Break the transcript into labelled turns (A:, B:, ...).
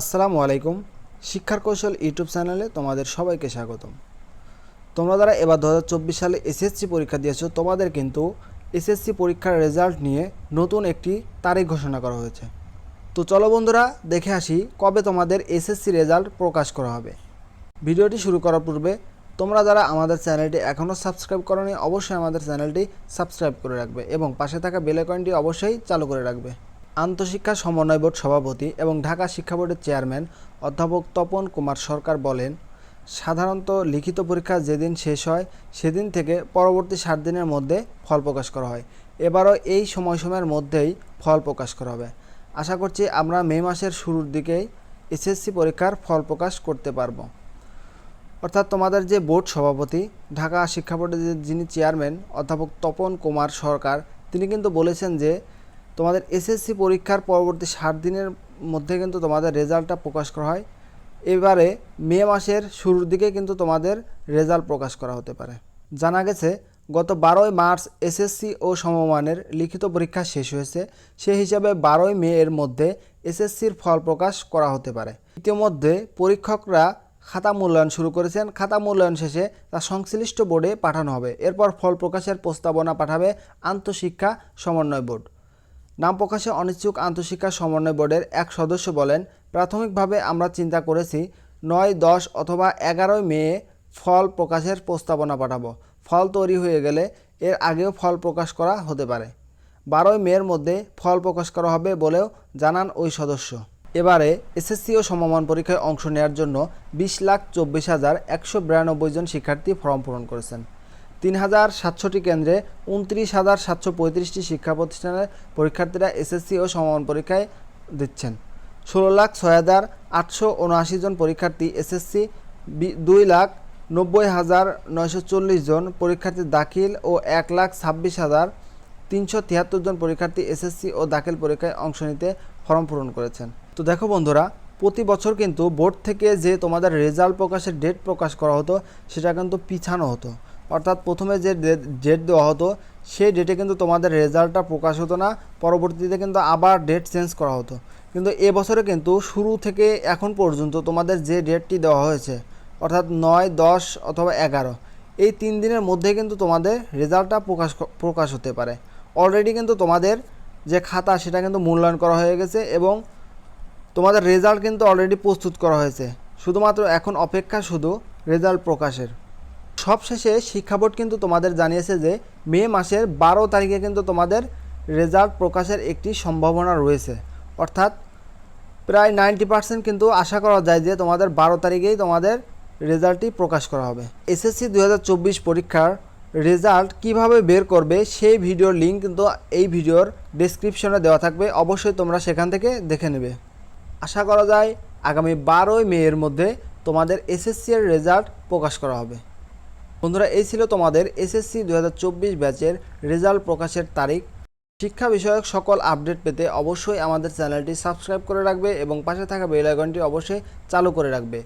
A: আসসালামু আলাইকুম। শিক্ষার কৌশল ইউটিউব চ্যানেলে তোমাদের সবাইকে স্বাগতম। তোমরা যারা এবার দু হাজার চব্বিশ সালে এসএসসি পরীক্ষা দিয়েছ, তোমাদের কিন্তু এসএসসি পরীক্ষার রেজাল্ট নিয়ে নতুন একটি তারিখ ঘোষণা করা হয়েছে। তো চলো বন্ধুরা, দেখে আসি কবে তোমাদের এসএসসি রেজাল্ট প্রকাশ করা হবে। ভিডিওটি শুরু করার পূর্বে, তোমরা যারা আমাদের চ্যানেলটি এখনও সাবস্ক্রাইব করনি, অবশ্যই আমাদের চ্যানেলটি সাবস্ক্রাইব করে রাখবে এবং পাশে থাকা বেল আইকনটি অবশ্যই চালু করে রাখবে। আন্তঃশিক্ষা সমন্বয় বোর্ড সভাপতি এবং ঢাকা শিক্ষা বোর্ডের চেয়ারম্যান অধ্যাপক তপন কুমার সরকার বলেন, সাধারণত লিখিত পরীক্ষা যেদিন শেষ হয়, সেদিন থেকে পরবর্তী সাত দিনের মধ্যে ফল প্রকাশ করা হয়। এবারও এই সময়সময়ের মধ্যেই ফল প্রকাশ করা হবে। আশা করছি আমরা মে মাসের শুরুর দিকেই এসএসসি পরীক্ষার ফল প্রকাশ করতে পারব। অর্থাৎ তোমাদের যে বোর্ড সভাপতি, ঢাকা শিক্ষা বোর্ডের যিনি চেয়ারম্যান অধ্যাপক তপন কুমার সরকার, তিনি কিন্তু বলেছেন যে তোমাদের এসএসসি পরীক্ষার পরবর্তী ষাট দিনের মধ্যে কিন্তু তোমাদের রেজাল্টটা প্রকাশ করা হয়। এবারে মে মাসের শুরুর দিকে কিন্তু তোমাদের রেজাল্ট প্রকাশ করা হতে পারে। জানা গেছে, গত বারোই মার্চ এসএসসি ও সমমানের লিখিত পরীক্ষা শেষ হয়েছে। সেই হিসাবে বারোই মে এর মধ্যে এসএসসির ফল প্রকাশ করা হতে পারে। ইতিমধ্যে পরীক্ষকরা খাতা মূল্যায়ন শুরু করেছেন। খাতা মূল্যায়ন শেষে তা সংশ্লিষ্ট বোর্ডে পাঠানো হবে। এরপর ফল প্রকাশের প্রস্তাবনা পাঠাবে আন্তঃশিক্ষা সমন্বয় বোর্ড। নাম প্রকাশে অনিচ্ছুক আন্তঃশিক্ষা সমন্বয় বোর্ডের এক সদস্য বলেন, প্রাথমিকভাবে আমরা চিন্তা করেছি নয়, দশ অথবা এগারোই মে ফল প্রকাশের প্রস্তাবনা পাঠাবো। ফল তৈরি হয়ে গেলে এর আগেও ফল প্রকাশ করা হতে পারে। বারোই মের মধ্যে ফল প্রকাশ করা হবে বলেও জানান ওই সদস্য। এবারে এসএসসি ও সমমান পরীক্ষায় অংশ নেওয়ার জন্য বিশ লাখ চব্বিশ হাজার একশো বিরানব্বই জন শিক্ষার্থী ফর্ম পূরণ করেছেন। তিন হাজার সাতশোটি কেন্দ্রে উনত্রিশ হাজার সাতশো পঁয়ত্রিশটি শিক্ষা প্রতিষ্ঠানের পরীক্ষার্থীরা এসএসসি ও সমমান পরীক্ষায় দিচ্ছেন। ষোলো লাখ ছয় হাজার আটশো উনআশি জন পরীক্ষার্থী এসএসসি দুই লাখ নব্বই হাজার নয়শো চল্লিশ জন পরীক্ষার্থী দাখিল ও এক লাখ ছাব্বিশ হাজার তিনশো তিয়াত্তর জন পরীক্ষার্থী এসএসসি ও দাখিল পরীক্ষায় অংশ নিতে ফর্ম পূরণ করেছেন। তো দেখো বন্ধুরা, প্রতি বছর কিন্তু বোর্ড থেকে যে তোমাদের রেজাল্ট প্রকাশের ডেট প্রকাশ করা হতো, সেটা কিন্তু পিছানো হতো। অর্থাৎ প্রথমে যে ডেট দেওয়া হতো, সেই ডেটে কিন্তু তোমাদের রেজাল্টটা প্রকাশ হতো না। পরবর্তীতে কিন্তু আবার ডেট চেঞ্জ করা হতো। কিন্তু এবছরে কিন্তু শুরু থেকে এখন পর্যন্ত তোমাদের যে ডেটটি দেওয়া হয়েছে, অর্থাৎ নয়, দশ অথবা এগারো, এই তিন দিনের মধ্যে কিন্তু তোমাদের রেজাল্টটা প্রকাশ প্রকাশ হতে পারে। অলরেডি কিন্তু তোমাদের যে খাতা, সেটা কিন্তু মূল্যায়ন করা হয়ে গেছে এবং তোমাদের রেজাল্ট কিন্তু অলরেডি প্রস্তুত করা হয়েছে। শুধুমাত্র এখন অপেক্ষা শুধু রেজাল্ট প্রকাশের। সবশেষে শিক্ষা বোর্ড কিন্তু তোমাদের জানিয়েছে যে মে মাসের বারো তারিখে কিন্তু তোমাদের রেজাল্ট প্রকাশের একটি সম্ভাবনা রয়েছে। অর্থাৎ প্রায় নাইনটি পার্সেন্ট কিন্তু আশা করা যায় যে তোমাদের বারো তারিখেই তোমাদের রেজাল্টটি প্রকাশ করা হবে। এসএসসি দু হাজার চব্বিশ পরীক্ষার রেজাল্ট কীভাবে বের করবে সেই ভিডিওর লিঙ্ক কিন্তু এই ভিডিওর ডেসক্রিপশনে দেওয়া থাকবে। অবশ্যই তোমরা সেখান থেকে দেখে নেবে। আশা করা যায় আগামী বারোই মে এর মধ্যে তোমাদের এসএসসি এর রেজাল্ট প্রকাশ করা হবে। বন্ধুরা, এই ছিল তোমাদের এসএসসি দু হাজার চব্বিশ ব্যাচের রেজাল্ট প্রকাশের তারিখ। শিক্ষা বিষয়ক সকল আপডেট পেতে অবশ্যই আমাদের চ্যানেলটি সাবস্ক্রাইব করে রাখবে এবং পাশে থাকা বেল অবশ্যই চালু করে রাখবে।